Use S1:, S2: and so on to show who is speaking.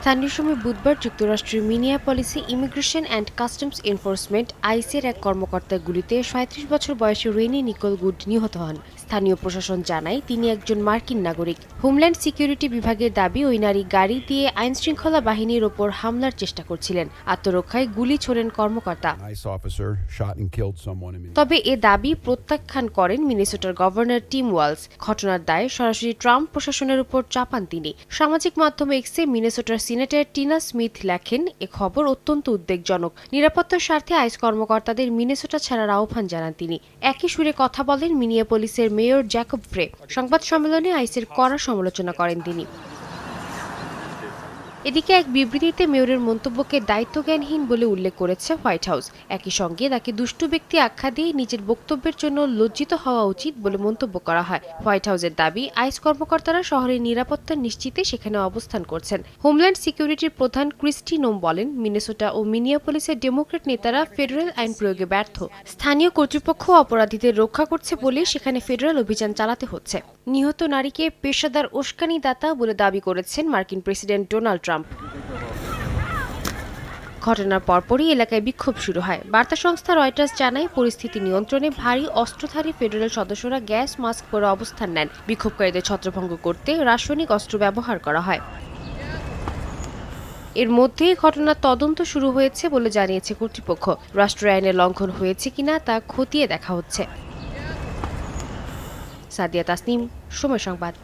S1: স্থানীয় সময় বুধবার যুক্তরাষ্ট্রের মিনিয়াপলিসে ইমিগ্রেশন অ্যান্ড কাস্টমস এনফোর্সমেন্ট আইসির এক কর্মকর্তার গুলিতে সাঁত্রিশ বছর বয়সী রেনি নিকোল গুড নিহত হন। স্থানীয় প্রশাসন জানায় তিনি একজন মার্কিন নাগরিক। হোমল্যান্ড সিকিউরিটি বিভাগের দাবি ওই নারী গাড়ি দিয়ে আইনশৃঙ্খলা বাহিনীর ওপর হামলার চেষ্টা করছিলেন। আত্মরক্ষায় গুলি ছোড়েন কর্মকর্তা। তবে এ দাবি প্রত্যাখ্যান করেন মিনেসোটার গভর্নর টিম ওয়ালস। ঘটনার দায় সরাসরি ট্রাম্প প্রশাসনের উপর চাপান তিনি। সামাজিক মাধ্যমে এক্সে মিনেসোটার সিনেটর টিনা স্মিথ লেখেন, এ খবর অত্যন্ত উদ্বেগজনক। নিরাপত্তার স্বার্থে আইস কর্মকর্তাদের মিনেসোটা ছাড়ার আহ্বান জানান তিনি। একই সুরে কথা বলেন মিনিয়াপলিসের মেয়র জ্যাকব ফ্রে। সংবাদ সম্মেলনে আইসের কড়া সমালোচনা করেন তিনি। এদিকে এক বিবৃতিতে মেয়রের মন্তব্যকে দায়িত্বজ্ঞানহীন বলে উল্লেখ করেছে হোয়াইট হাউস। একই সঙ্গে তাকে দুষ্টু ব্যক্তি আখ্যা দিয়ে নিজের বক্তব্যের জন্য লজ্জিত হওয়া উচিত বলে মন্তব্য করা হয়। হোয়াইট হাউসের দাবি আইস কর্মকর্তারা শহরের নিরাপত্তা নিশ্চিতে সেখানে অবস্থান করছেন। হোমল্যান্ড সিকিউরিটির প্রধান ক্রিস্টি নোম বলেন, মিনেসোটা ও মিনিয়াপলিসের ডেমোক্রেট নেতারা ফেডারেল আইন প্রয়োগে ব্যর্থ। স্থানীয় কর্তৃপক্ষ অপরাধীদের রক্ষা করছে বলে সেখানে ফেডারেল অভিযান চালাতে হচ্ছে। নিহত নারীকে পেশাদার উস্কানিদাতা বলে দাবি করেছেন মার্কিন প্রেসিডেন্ট ডোনাল্ড ট্রাম্প। ঘটনার পরপরই এলাকায় বিক্ষোভ শুরু হয়। বার্তা সংস্থা রয়টার্স জানায়, পরিস্থিতি নিয়ন্ত্রণে ভারী অস্ত্রধারী ফেডারেল সদস্যরা গ্যাস, মাস্ক পরে অবস্থান নেন। বিক্ষোভকারীদের ছত্রভঙ্গ করতে রাসায়নিক অস্ত্র ব্যবহার করা হয়। এর মধ্যেই ঘটনার তদন্ত শুরু হয়েছে বলে জানিয়েছে কর্তৃপক্ষ। রাষ্ট্র আইনের লঙ্ঘন হয়েছে কিনা তা খতিয়ে দেখা হচ্ছে। সাদিয়া তাসনিম, সময় সংবাদ।